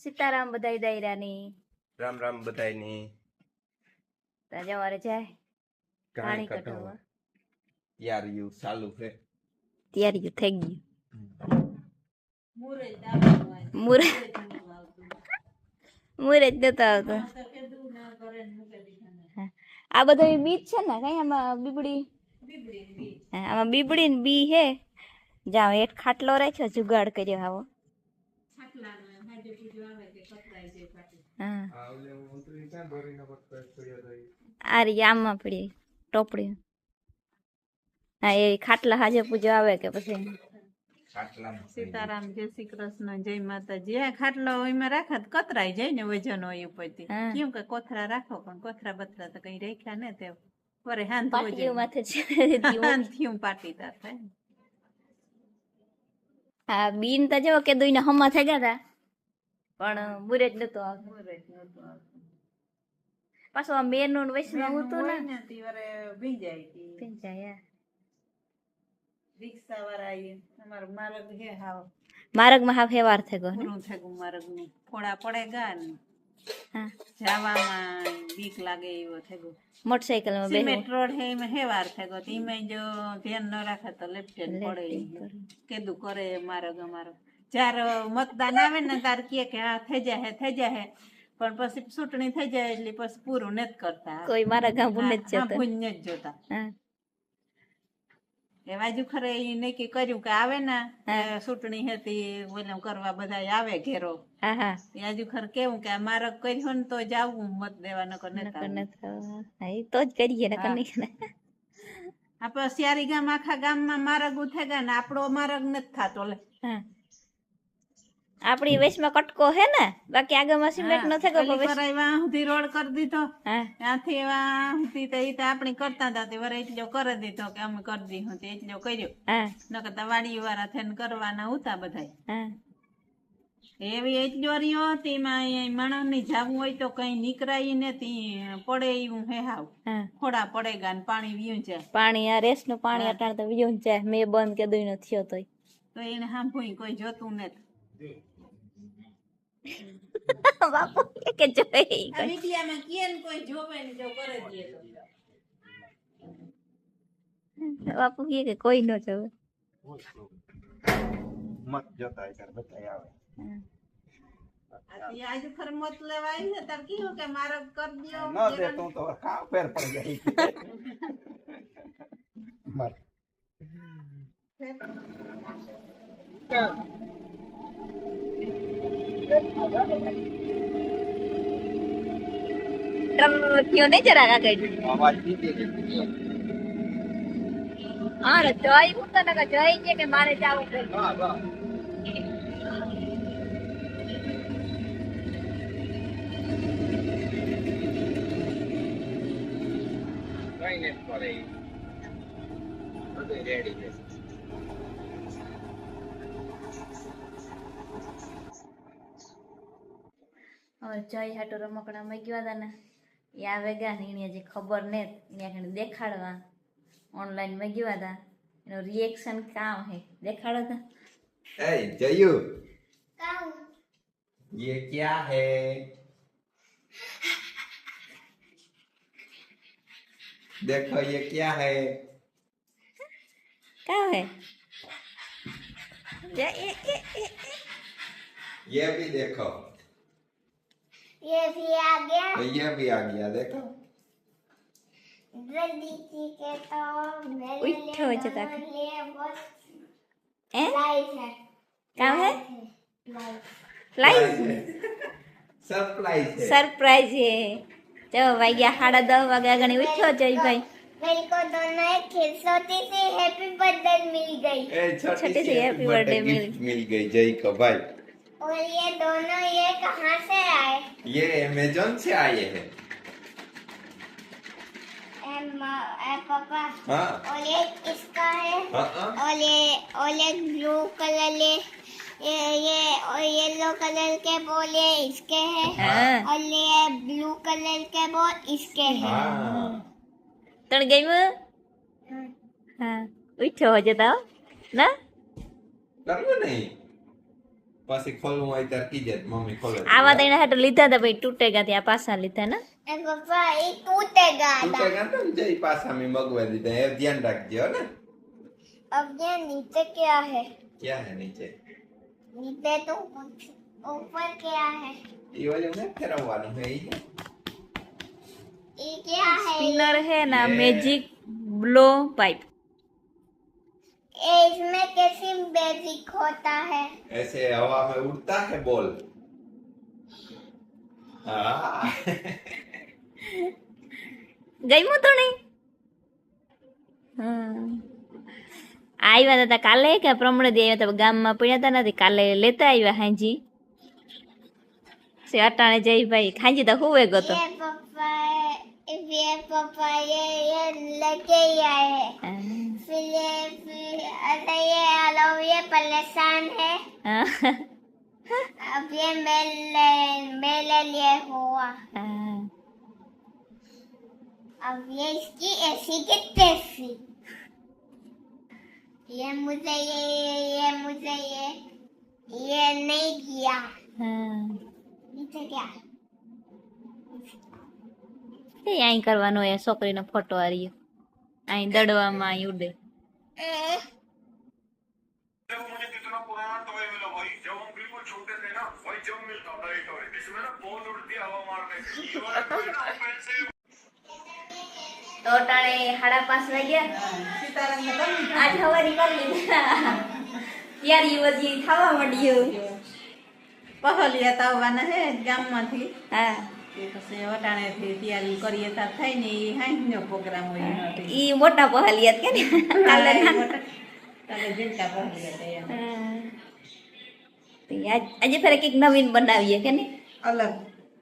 સીતારામ બધાય દાયરાની રામ રામ બધાયની તાજા વારે જાય. ઘાણી કઢાવવા યાર યુ ચાલુ છે. તૈયારી થઈ ગયું. મુરે. મુરે જ નતો આવતો. હા. આ બધો બીજ છે ને કઈ આમાં બીબડી? બીબડી ને બી. હા, આમાં બીબડી ને બી હે. જાઓ એક ખાટલો રાખ્યો જુગાડ કર્યો આવો. ખાટલાનો એમ હાજે પૂજો આવે કે કપડાય છે પાટી. હા. આ ઓલે ઉતરી ક્યાં દોરીનો પટ્ટો પડ્યો તો ઈ? આ રહી આમાં પડી ટોપડી. હા એ ખાટલા હાજે પૂજા આવે કે પછી? સીતારામ જય શ્રી કૃષ્ણ જય માતાજી. આ ખાટલો એમાં રાખે તો કતરાઈ જાય ને વજન હોય ઉપરથી. કેમ કે કોથરા રાખો પણ કોથરા બથરા તો કઈ રાખ્યા ને તે વરે હાન પાટીઓ માથે છે. હાંત થયું પાટીદાર થાય. હા બીન તો જો કે દુઈને હમા થઈ ગયા તા. પણ બુરે નતો આવતો. મુરઈ નતો આવતો. પાછું આ મેરનું ને વૈષ્ણવ હતું ને. ને તે વરે ભીંજાય. રિક્ષા વાળા અમારું માર્ગ હે હાવ. માર્ગમાં હાવ હેવાર થઈ ગયો ને. પૂરું થઈ ગયું માર્ગનું ફોડા પડે ગા ને હા. જવામાં બીક લાગે એવો થઈ ગયો. મોટરસાઇકલમાં માં સિમેન્ટ રોડ હે એમાં હેવાર થઈ ગયો. એમાં જો ધ્યાન ન રાખે તો લેફ્ટ પડે. કેદુ કરે માર્ગ અમારો. જ્યારે મતદાન આવે ને ત્યારે કહે કે હા થઈ જાય થઈ જાય પણ પછી ચૂંટણી થઈ જાય એટલે પછી પૂરું નથી કરતા. કોઈ મારા ગામ જ જતો. એ બાજુ ખરે એ નક્કી કર્યું કે આવે ને ચૂંટણી હતી ઓલું કરવા બધા આવે ઘેરો. એ આજુ ખર કેવું કે આ મારક કર્યો ને તો જાવું મત દેવા નકર નથી તો જ કરીએ. આપણે સિયારી ગામ આખા ગામમાં મારગ ઉઠે ગયા ને આપણો મારગ નથી થાતો લે. આપણી વેશમાં કટકો હે ને? બાકી આગળમાં સિમેન્ટ ન ગયો વાં સુધી રોડ કરી દીધો. ત્યાંથી વાં સુધી તો ઈ તો આપણે કરતા હતા તે વરે એટલો કરી દીધો કે અમે કરી દીધું તે એટલો કર્યો. ન નકર તો વાડી વાળા થઈને કરવાના હતા બધા એવી એટલો રહ્યો તેમાં અહીંયા માણસને જાવું હોય તો કઈ નીકળાય ને તી પડે એવું હે હાવ. હા. ખોડા પડે ગા ને પાણી વ્યું જાય. પાણી આ રેસનું પાણી અટાણ તો બીજું જાય. મેં બંધ કે દઈ નો થયો તોય. તો એને સાંભળ્યું કોઈ જોતું નથી. બાપુ કે જોઈ આ મીડિયામાં કહે ને કોઈ જોવે ને જો કરે દે તો. બાપુ કે કોઈ ન જોવે. મત જોતા કર બતાય આવે. મત ને તાર કીધું કે મારો કર દ્યો ન દે તું તો કાં ફેર પડી જાય. મત. થયો નહીં જરા આગળ અવાજ દીધી દીધી. હા રે જોઈ હું તને કે જોઈ છે કે મારે જાવું છે હા, હા. કઈ નથી પડે બધું ready છે. જય હાટુ રમકડા મૂક્યા હતા ને એ આવે ગયા ને એને હજી ખબર ને ત્યાં કણે દેખાડવા ઓનલાઈન મૂક્યા હતા એનું રિએક્શન કામ હે દેખાડો તો Hey, जयू ये क्या है देखो ये क्या है કામ હે જે એ એ એ ये भी देखो ये भी आ गया। ये भी आ गया देखो। जल्दी के तो मेरे उठो जता हैं? लाइट है। क्या है? लाइट सरप्राइज़ है। सरप्राइज़ है। चलो भाई या साढ़ा दो वागे गणी उठो जय भाई। मेरे को दोनों एक छोटी सी हैप्पी बर्थडे मिल गई। छोटी सी हैप्पी बर्थडे मिल गई। जय का भाई। और ये दोनों ये कहाँ से आए? ये अमेजोन से आए हैं। पापा। हाँ। और ये इसका है? हाँ, हाँ। और ये और ये ब्लू कलर ले ये ये और येलो कलर के बॉल ये इसके हैं। हाँ। और ये ब्लू कलर के बॉल इसके है। हाँ। तण गई मैं हाँ।, हाँ। उठो हो जाता। ना? लगो नहीं। પછી ખોલવું હોય ત્યારે કીજે તો મમ્મી ખોલે આવા તો એને હાટુ લીધા હતા ભાઈ તૂટેગા ત્યાં પાછા લીધા ને ए पापा ये टूटेगा તું था કઈ ગાતો ને જઈ પાછા મેં મગવા દીધા એ ધ્યાન રાખજો ને अब ये नीचे क्या है ક્યાં હે નીચે नीचे तो कुछ ऊपर क्या है એ ઓલું ને ફેરવવાનું હે ઈ ને. ये क्या है સ્પિનર હે ના મેજિક બ્લો પાઇપ ये इसमें कैसी बेसिक होता है ऐसे हवा में उड़ता है बॉल हाँ ગમ્યું તો નહીં હમ. આવ્યા હતા કાલે કે પ્રમણે દી આવ્યા હતા ગામમાં પડ્યા હતા નથી કાલે લેતા આવ્યા હાંજી સે અટાણે જઈ ભાઈ હાંજી તો હુવે ગયો તો ये पापा ये ये लेके आए। फिर ये फिर ये हेलो ये परेशान है। हाँ। अब ये मेले मेले लिए हुआ। हाँ। अब ये इसकी ऐसी की तैसी ये मुझे ये ये ये मुझे ये ये नहीं किया हाँ। ये तो क्या? એ અહીં કરવાનો એ છોકરીનો ફોટો હારીયો અહીં દડવામાં અહીં ઉડે તો ટાણે સાડા પાંચ વાગ્યા આઠ હવારી કરી લીધા ત્યારે યુવતી થવા મળ્યું પહોંચ્યા આવવાના હે ગામમાંથી હા પછી વટાણેથી તૈયારી કરીએ તાર થાય ને એ હાંજનો પ્રોગ્રામ હોય એનો મોટા પહાલિયાત કે ને? કાલે હા, એ ના. મોટા- કાલે ઝીણકા પહલિયા તે એમ. હા. તો આજે ફરે કંઈક નવીન બનાવીએ કે ને? અલગ.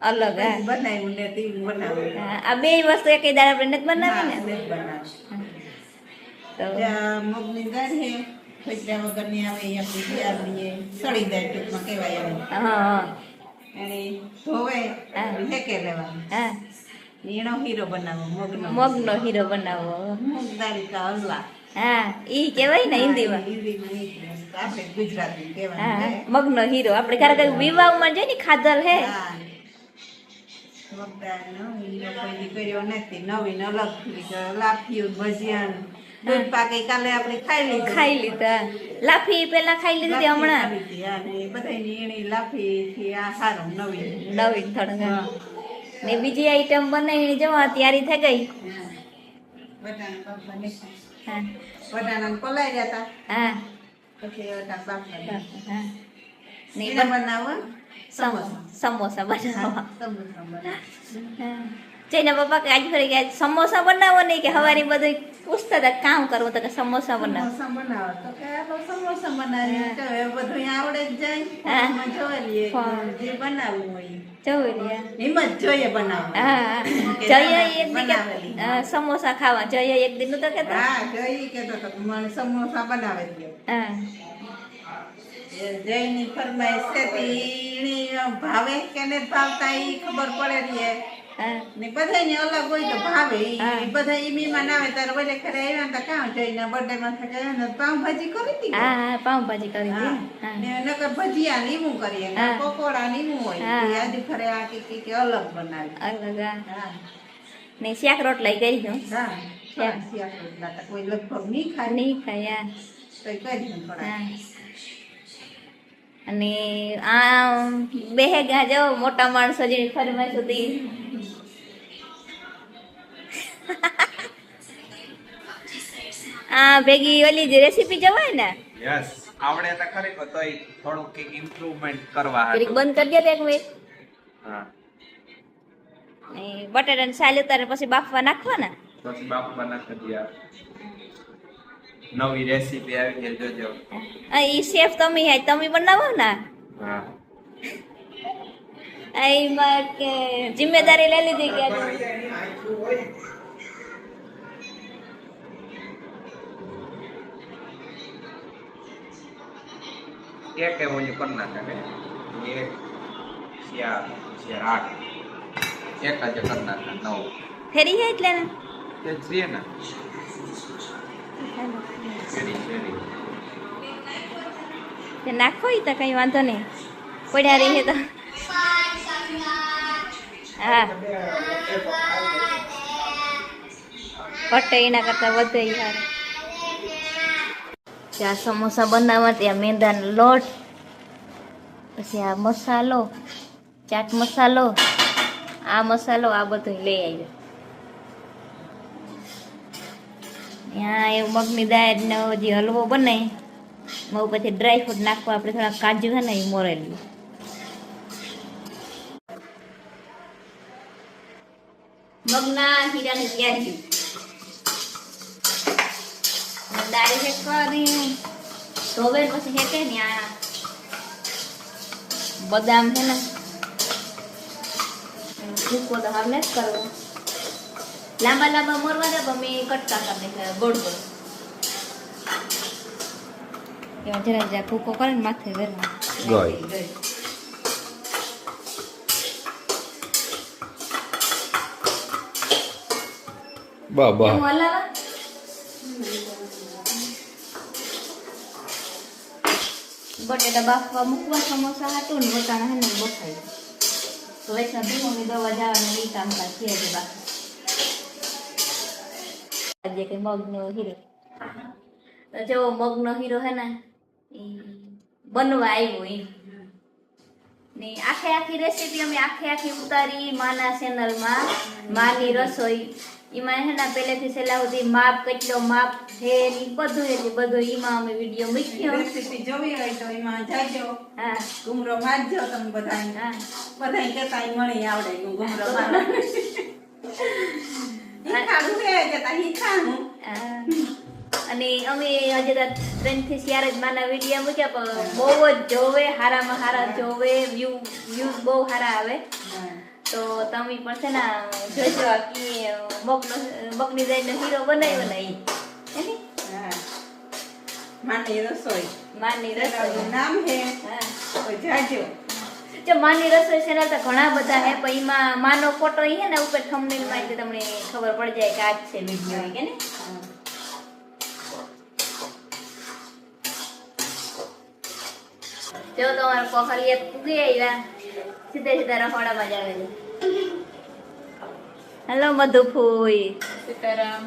અલગ હા. બનાવ્યું ને તે બનાવ્યું. આ બે વસ્તુ એક દાડા આપણે નથી બનાવી ને? તે મગની દાળ હે ખોજરા વગરની આવે એ તૈયાર લઈએ સળી દાળ ટૂંકમાં કહેવાય હા હા. એને ધોવે. હેકે લેવાનું. હા. એનો હીરો બનાવો મગનો. મગનો હીરો બનાવો. મગ દાળ કા હલવા. હા ઈ કહેવાય ને હિન્દીમાં. હિન્દીમાં ઈ કહેવાય. આપણે ગુજરાતી કહેવાય મગનો હીરો. આપણે ક્યારેક વિવાહમાં જઈએ ને ખાધલ હે. મગદાળનો હીરો કોઈ નથી. નવીન અલગ લાફિયું ભજીયા દૂધ પાકે કાલે આપણે ખાઈ લીધું. ખાઈ લીધા. લાફી પેલા ખાઈ લીધી હમણાં? લાફી થી આ સારું નવી. નવી થોડું ને બીજી આઈટમ બનાવીને જવા તૈયારી થઈ ગઈ. હતા હા. પછી હા. ને બનાવવા? સમોસા. સમોસા બનાવવા. સમોસા બનાવવા. જઈને પપ્પા કે આજ ફરી ગયા સમોસા બનાવો નહીં કે હવારી બધું પૂછતા હતા કામ કરવું તો કે સમોસા બનાવો. સમોસા બનાવો. તો કે સમોસા બધું આવડે જ જાય. જોઈએ. જે બનાવવું હોય. કે. કે સમોસા ખાવા. જઈએ એક દિન તો કેતા. હા જોઈએ કેતો તો કે મને સમોસા બનાવે જય હા. ફરમાય જયની ફરમાઈશ છે ભાવે કે ને ભાવતા એ ખબર પડે ને અલગ હોય તો ભાવે. ઈ. બધા ઈ મહેમાન આવે ખરે આવ્યા ને કાં જઈને બર્થડે માં થયા ને પાઉંભાજી કરી હતી હા હા પાઉંભાજી કરી હતી. ને નકર ભજીયા ને ઈવું કરીએ પકોડા ને ઈવું હોય. આજે ખરે આ કે કે કે અલગ બનાવી. અલગ હા. હા. ને શાક રોટલા કરી દઉં હા. શાક. શાક રોટલા તો કોઈ લગભગ નહીં ખાય. નહીં ખાયા તો કરી દઉં થોડા અને આ બે ગા જાઓ મોટા માણસો જે ફરમાઈ સુધી આ ભેગી ઓલી જે રેસીપી જવાય ને યસ આવડે તો ખરી પણ તોય થોડુંક કે ઇમ્પ્રુવમેન્ટ કરવા હાટુ. બંધ કરી દે એક મિનિટ હા. ને બટાટાને સાલ ઉતારે પછી બાફવા નાખવાના પછી બાફવા નાખી દે. નવી રેસીપી આવી છે જોજો. આ ઈ શેફ તમે હે તમે બનાવો ને? હા. આઈ માર કે જિમ્મેદારી લઈ લીધી કે એક એ ઓલું કરી નાખે એક ચાર ચાર આઠ એક જ કરી નાખે નવ. ફેરી જાય એટલે ને? તે છે ને. તે નાખો ઈ તો કઈ વાંધો નહીં. પડ્યા રહીએ તો. હા. પટે એના કરતા વધે ઈ હારું. આ સમોસા બનાવવા, ત્યાં મેંદાનો લોટ, પછી આ મસાલો, ચાટ મસાલો, આ મસાલો, આ બધું લઈ આવ્યો ત્યાં એ મગની દાળનો જે હલવો બને બહુ પછી ડ્રાય ફ્રૂટ નાખવા આપણે થોડા કાજુ છે ને એ મોરેલું મગના, હીરાની તૈયારી દાળ હેકવાની ધોવે પછી હેકે ને આ બદામ છે ને. ભૂકો તો હાલ જ કરવો. લાંબા લાંબા મોરવા દે પણ મેં કટકા કરી નાખ્યા ગોળ ગોળ. એમાં જરા જરા ભૂકો કરે ને માથે વેરવા ગોળ. બા બા. હું હલાવા. બટેટા બાફવા મૂકવા સમોસા હતું ને વટાણા હે ને બફાઈ તો વૈષ્ણવ ભીમોની દવા જવાનું એ કામ કાજ છે જ બાકી. કે મગનો હીરો. જેવો મગનો હીરો હે ને બનવા આવ્યો એ ને આખે આખી રેસીપી અમે આખે આખી ઉતારી માના ચેનલમાં માની રસોઈ. એમાં હે ને પહેલેથી છેલ્લા સુધી માપ કેટલો માપ છે એ બધું એટલે બધું એમાં અમે વીડિયો મૂક્યો. રેસીપી જોવી હોય તો એમાં જાજો. હા. ઘૂમરો મારજો તમે બધા હા. બધા કહેતા મળી આવડે હે હા. અને અમે હજી તો ત્રણથી ચાર જ માના વીડિયો મૂક્યા પણ બહુ જ જોવે હારામાં હારા જોવે વ્યૂ વ્યૂઝ બહુ સારા આવે. તો તમે પણ છે ને જોજો કે મગનો મગની દાળનો હીરો બનાવ્યો ને ને? હા. માની રસોઈ. માની રસોઈ. નામ હે. હા. જાજો. જો માની રસોઈ ચેનલ તો ઘણા બધા હે પણ એમાં માનો ફોટો હે ને ઉપર થંબનેલમાં એટલે તમને ખબર પડી જાય કે આ છે વીડિયો કે ને? જો તમારે પખલિયત પૂગી આવ્યા સીધે સીધા રખોડામાં જ હેલો મધુફૂઈ. સીતારામ.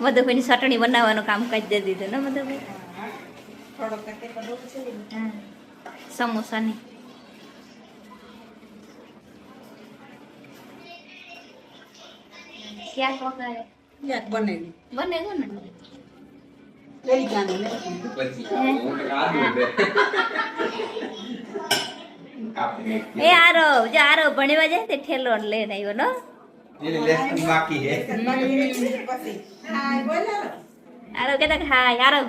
મધુફૂઈની ચટણી બનાવવાનું કામ કરી દે દીધું ને છે હા સમોસાની. ક્યાં વગાડે યાદ બનેલી બને ગયો ને? લઈ ગાનું ને પછી હું આદુ દે આપણે એ આરો જો આરો ભણવા જાય તે ઠેલો લઈને આવ્યો નો? એને લેસન બાકી હે પછી હાય બોલો આરો કહેતા કે હાય આરો.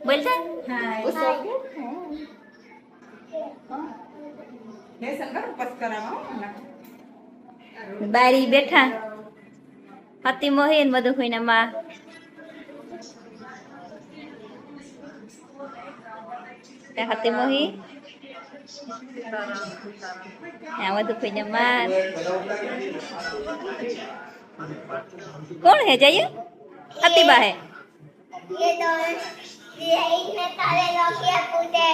બોલતા હાય લેસન કરો પછી કરાવો બારી બેઠા. હતી મોહીન બધું કોઈના માં. તે હતી મોહી. ત્યાં બધું કોઈને માં કોણ હે જઈએ હતી બા હે ये तो ये इसमें काले लोग के पूछे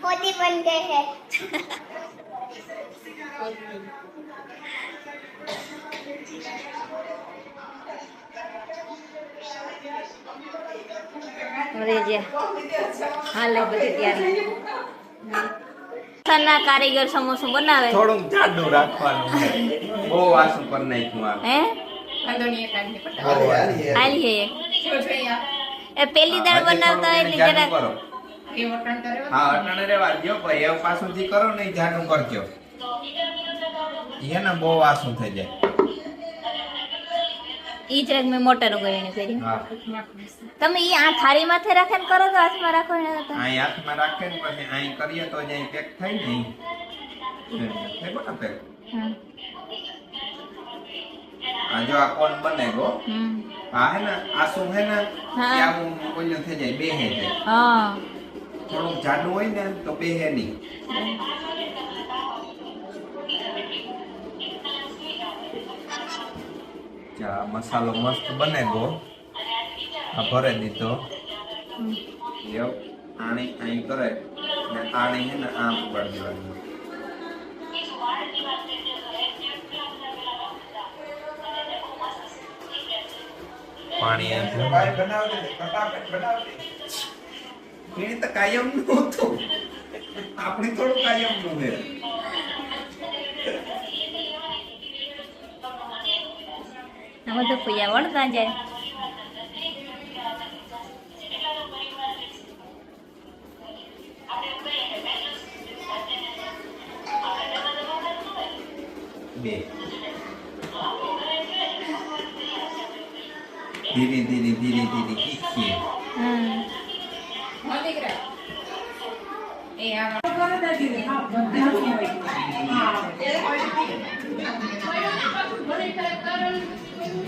मोती बन गए हैं અરે જે હાલે બધી તૈયારી ના કારીગર સમોસો બનાવે. થોડું જાડું રાખવાનું બહુ વાસું કરી નાખ્યું હે? આ હાલી હે એ પેલી દાળ બનાવતા એટલે જરા હા અટણ રેવા ગયો ભાઈ એવું પાછું થી કરો ને જાડું કરજો. એને બહુ વાસું થઈ જાય. ઈ જરાક મેં મોટાનું કરીને કર્યું તમે ઈ આ થારી માથે રાખે ને કરો તો હાથમાં રાખો કરતા અહીં હાથમાં રાખે ને પછી અહીં કરીએ તો જ અહીં પેક થાય ને પેક હમ. આ જો આ કોણ બને ગો. આ હે ને આસુ હે ને હા. ત્યાં હું થઈ જાય બે હે જાય. હા. થોડુંક જાડું હોય ને તો બે હે નહીં. ચા મસાલો મસ્ત બને ગો. આ ભરે દીધો. હમ. આણી અહીં કરે. ને આણી હે ને આમ ઉપાડી દેવાની. પાણી એને તો કાયમનું આપણે થોડું કાયમનું વળતા જાય બે ધીરે ધીરે ધીરે